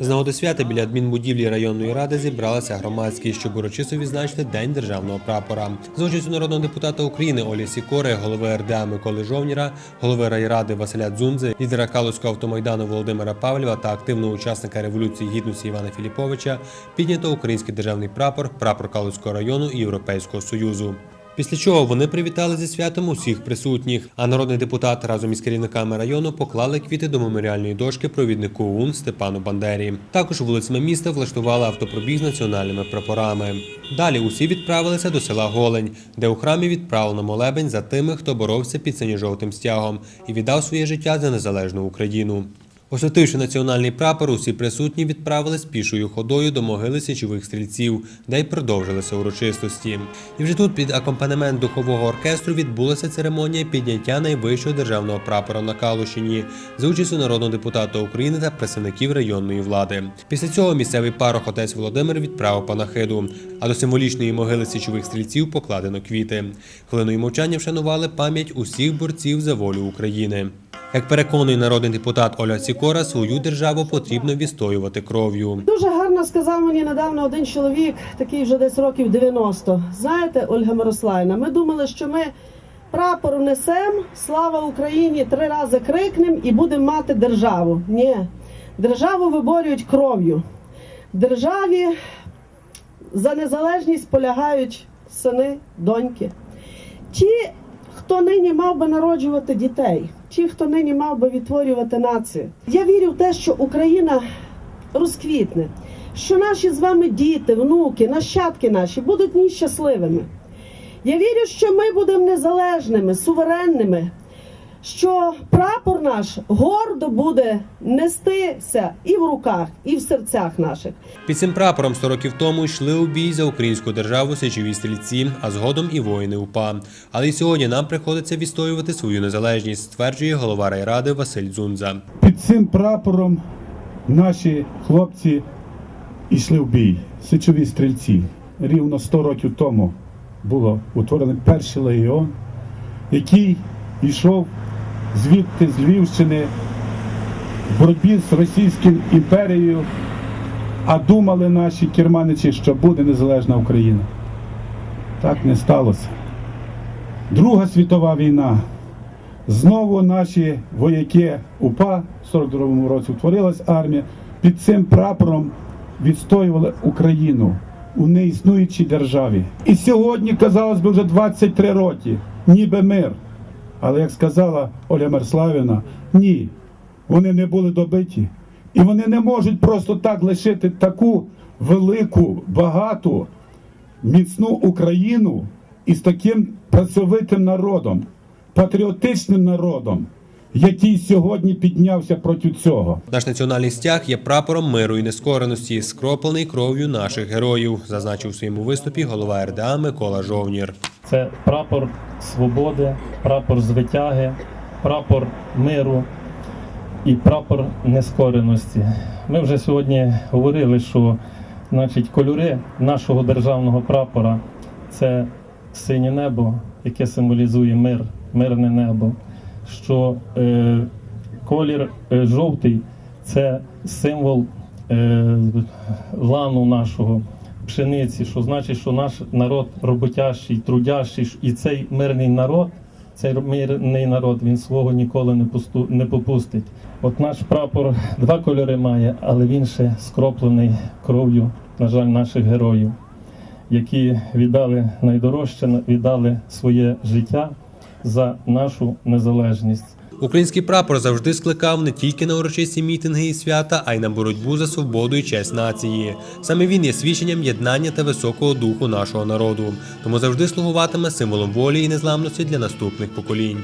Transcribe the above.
З нагоди свята біля адмінбудівлі районної ради зібралася громадськість, щоб урочисто відзначити День державного прапора. За участю народного депутата України Олі Сікори, голови РДА Миколи Жовніра, голови райради Василя Дзунзи, лідера Калузького автомайдану Володимира Павлєва та активного учасника революції гідності Івана Філіповича піднято український державний прапор, прапор Калузького району і Європейського союзу. Після чого вони привітали зі святом усіх присутніх. А народний депутат разом із керівниками району поклали квіти до меморіальної дошки провіднику ОУН Степану Бандері. Також вулицями міста влаштували автопробіг з національними прапорами. Далі усі відправилися до села Голень, де у храмі відправлено молебень за тими, хто боровся під синьо-жовтим стягом і віддав своє життя за незалежну Україну. Освятивши національний прапор, усі присутні відправились пішою ходою до могили січових стрільців, де й продовжилися урочистості. І вже тут під акомпанемент духового оркестру відбулася церемонія підняття найвищого державного прапора на Калущині за участю народного депутата України та представників районної влади. Після цього місцевий парох отець Володимир відправив панахиду, а до символічної могили січових стрільців покладено квіти. Хвилиною мовчання вшанували пам'ять усіх борців за волю України. Як переконує народний депутат Оля Сікора, свою державу потрібно відстоювати кров'ю. Дуже гарно сказав мені недавно один чоловік, такий вже десь років 90. Знаєте, Ольга Мирославівна, ми думали, що ми прапор несемо, слава Україні, три рази крикнемо і будемо мати державу. Ні, державу виборюють кров'ю. Державі за незалежність полягають сини, доньки. Ті, хто нині мав би народжувати дітей, ті, хто нині мав би відтворювати націю. Я вірю в те, що Україна розквітне, що наші з вами діти, внуки, нащадки наші будуть нещасливими. щасливими. Я вірю, що ми будемо незалежними, суверенними, що прапор наш гордо буде нестися і в руках, і в серцях наших. Під цим прапором 100 років тому йшли у бій за українську державу січові стрільці, а згодом і воїни УПА. Але й сьогодні нам приходиться відстоювати свою незалежність, стверджує голова райради Василь Дзунза. Під цим прапором наші хлопці йшли в бій, січові стрільці. Рівно 100 років тому було утворений перший легіон, який йшов звідти з Львівщини в боротьбі з Російською імперією, а думали наші керманичі, що буде незалежна Україна. Так не сталося. Друга світова війна. Знову наші вояки УПА в 42-му році утворилась армія. Під цим прапором відстоювали Україну у неіснуючій державі. І сьогодні, казалось би, вже 23 роки, ніби мир. Але як сказала Оля Мерславівна, ні, вони не були добиті. І вони не можуть просто так лишити таку велику, багату, міцну Україну із таким працьовитим народом, патріотичним народом, який сьогодні піднявся проти цього. Наш національний стяг є прапором миру і нескореності, скроплений кров'ю наших героїв, зазначив у своєму виступі голова РДА Микола Жовнір. Це прапор свободи, прапор звитяги, прапор миру і прапор нескореності. Ми вже сьогодні говорили, що значить, кольори нашого державного прапора це синє небо, яке символізує мир, мирне небо. Що е, колір е, жовтий це символ е, лану нашого пшениці, що значить, що наш народ роботящий, трудящий, і цей мирний народ, цей мирний народ, він свого ніколи не попустить. От наш прапор два кольори має, але він ще скроплений кров'ю, на жаль, наших героїв, які віддали найдорожче, віддали своє життя за нашу незалежність. Український прапор завжди скликав не тільки на урочисті мітинги і свята, а й на боротьбу за свободу і честь нації. Саме він є свідченням єднання та високого духу нашого народу, тому завжди слугуватиме символом волі і незламності для наступних поколінь.